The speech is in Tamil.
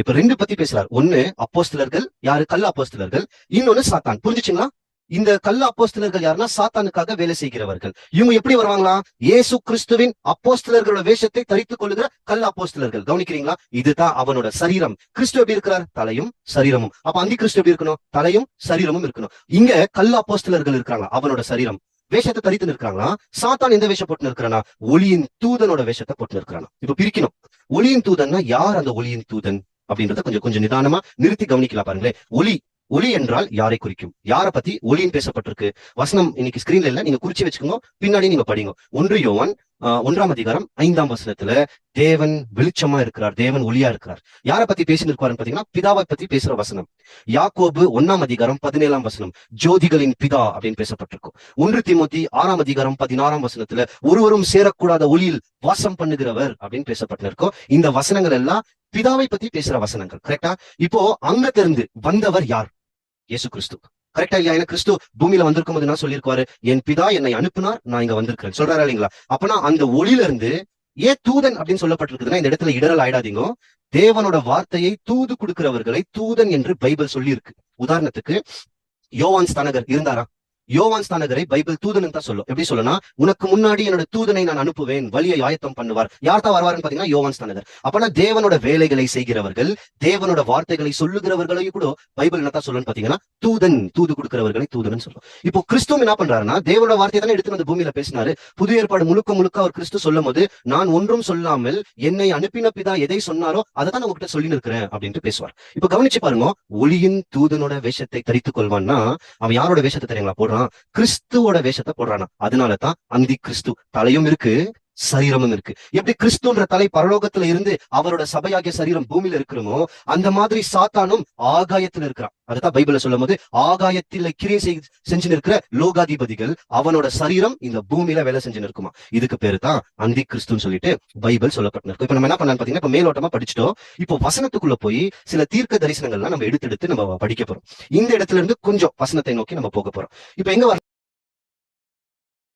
இப்ப ரெண்டு பத்தி பேசுறாரு. ஒண்ணு அப்போஸ்தலர்கள் யாரு? கல் அப்போஸ்தலர்கள். இன்னொன்னு சாத்தான். புரிஞ்சுச்சுங்களா? இந்த கல் அப்போஸ்தலர்கள் யாருன்னா சாத்தானுக்காக வேலை செய்கிறவர்கள். இவங்க எப்படி வருவாங்களா? ஏசு கிறிஸ்துவின் அப்போஸ்தலர்களோட வேஷத்தை தரித்துக் கொள்ளுகிற கல் அப்போஸ்தலர்கள். கவனிக்கிறீங்களா? இதுதான் அவனோட சரீரம். கிறிஸ்து எப்படி இருக்கிறார்? தலையும் சரீரமும். அப்ப அந்தி கிறிஸ்து எப்படி இருக்கணும்? தலையும் சரீரமும் இருக்கணும். இங்க கல் அப்போஸ்தலர்கள் இருக்காங்க அவனோட சரீரம். வேஷத்தை தரித்து நிற்கிறாங்களா? சாத்தான் எந்த வேஷம் போட்டு நிற்கிறானா? ஒளியின் தூதனோட வேஷத்தை போட்டு நிற்கிறானா. இப்ப பிரிக்கணும். ஒளியின் தூதன்னா யார் அந்த ஒளியின் தூதன்? அப்படின்றத கொஞ்சம் கொஞ்சம் நிதானமா நிறுத்தி கவனிக்கலாம் பாருங்களேன். ஒலி ஒலி என்றால் யாரை குறிக்கும்? யாரை பத்தி ஒளின்னு பேசப்பட்டிருக்கு? வசனம் இன்னைக்கு ஸ்கிரீன்ல இல்ல. நீங்க குறிச்சு வச்சுக்கோங்க. பின்னாடி நீங்க படிங்க. ஒன்று யோவான் ஒன்றாம் அதிகாரம் ஐந்தாம் வசனத்துல தேவன் வெளிச்சமா இருக்கிறார். தேவன் ஒளியா இருக்கிறார். யாரை பத்தி பேசிட்டு இருக்காருன்னு பாத்தீங்கன்னா பிதாவை பத்தி பேசுற வசனம். யாக்கோபு ஒன்னாம் அதிகாரம் பதினேழாம் வசனம். ஜோதிகளின் பிதா அப்படின்னு பேசப்பட்டிருக்கும். ஒன்று திமுத்தி ஆறாம் அதிகாரம் பதினாறாம் வசனத்துல ஒருவரும் சேரக்கூடாத ஒளியில் வாசம் பண்ணுகிறவர் அப்படின்னு பேசப்பட்டிருக்கோம். இந்த வசனங்கள் எல்லாம் பிதாவை பத்தி பேசுற வசனங்கள் கரெக்டா இப்போ அங்க வந்தவர் யார்? இயேசு கிறிஸ்து. கரெக்டா இல்லையா? ஏன்னா கிறிஸ்து பூமியில வந்திருக்கும் போது என்ன சொல்லியிருக்காரு என் பிதா என்னை அனுப்புனார் நான் இங்க வந்திருக்கிறேன். சொல்றாரா இல்லைங்களா? அப்பனா அந்த ஒளியில இருந்து ஏன் தூதன்? அப்படின்னு சொல்லப்பட்டிருக்குதுன்னா இந்த இடத்துல இடரல் ஆயிடாதீங்க. தேவனோட வார்த்தையை தூது கொடுக்கிறவர்களை தூதன் என்று பைபிள் சொல்லி இருக்கு உதாரணத்துக்கு யோவான் ஸ்தானகர் இருந்தாரா? யோவான் ஸ்தானகரை பைபிள் தூதன் தான் சொல்லும். எப்படி சொல்லனா உனக்கு முன்னாடி என்னோட தூதனை நான் அனுப்புவேன் வழியை ஆயத்தம் பண்ணுவார். யார் தான் வருவாருன்னு பாத்தீங்கன்னா யோவான் ஸ்தானகர். அப்பனா தேவனோட வேலைகளை செய்கிறவர்கள் தேவனோட வார்த்தைகளை சொல்லுகிறவர்களையும் கூட பைபிள் என்னத்தான் சொல்லணும் பாத்தீங்கன்னா தூதன் தூது கொடுக்கிறவர்களை தூதன் சொல்லும். இப்போ கிறிஸ்துவ என்ன பண்றாருன்னா தேவனோட வார்த்தையை தானே எடுத்து வந்து பூமியில பேசினாரு. புது ஏற்பாடு முழுக்க முழுக்க அவர் கிறிஸ்து சொல்லும் போது நான் ஒன்றும் சொல்லாமல் என்னை அனுப்பின பிதா எதை சொன்னாரோ அதை தான் உங்ககிட்ட சொல்லி நிற்கிறேன் அப்படின்ட்டு பேசுவார். இப்ப கவனிச்சு பாருங்க ஒளியின் தூதனோட வேஷத்தை தரித்துக் கொள்வான்னா அவன் யாரோட வேஷத்தை தெரியுங்களா? போடுறான். கிறிஸ்துவோட வேஷத்தை போடுறானா அதனாலதான் அந்தி கிறிஸ்து தலையும் இருக்கு சரீரமும் இருக்கு. எப்படி கிறிஸ்துன்ற தலை பரலோகத்துல இருந்து அவரோட சபையாகிய சரீரம் பூமியில இருக்கிறோமோ அந்த மாதிரி சாத்தானும் ஆகாயத்துல இருக்கிறான். அதுதான் பைபிள்ல சொல்லும் போது ஆகாயத்தில கிரியை செய் செஞ்சு நிற்கிற லோகாதிபதிகள் அவனோட சரீரம் இந்த பூமியில வேலை செஞ்சு நிற்குமா இதுக்கு பேரு தான் அந்தி கிறிஸ்துன்னு சொல்லிட்டு பைபிள் சொல்லப்பட்டிருக்கும் இப்ப நம்ம என்ன பண்ணலாம் பாத்தீங்கன்னா இப்ப மேலோட்டமா படிச்சிட்டோம். இப்போ வசனத்துக்குள்ள போய் சில தீர்க்க தரிசனங்கள்லாம் நம்ம எடுத்து எடுத்து நம்ம படிக்க போறோம். இந்த இடத்துல இருந்து கொஞ்சம் வசனத்தை நோக்கி நம்ம போக போறோம். இப்ப எங்க வர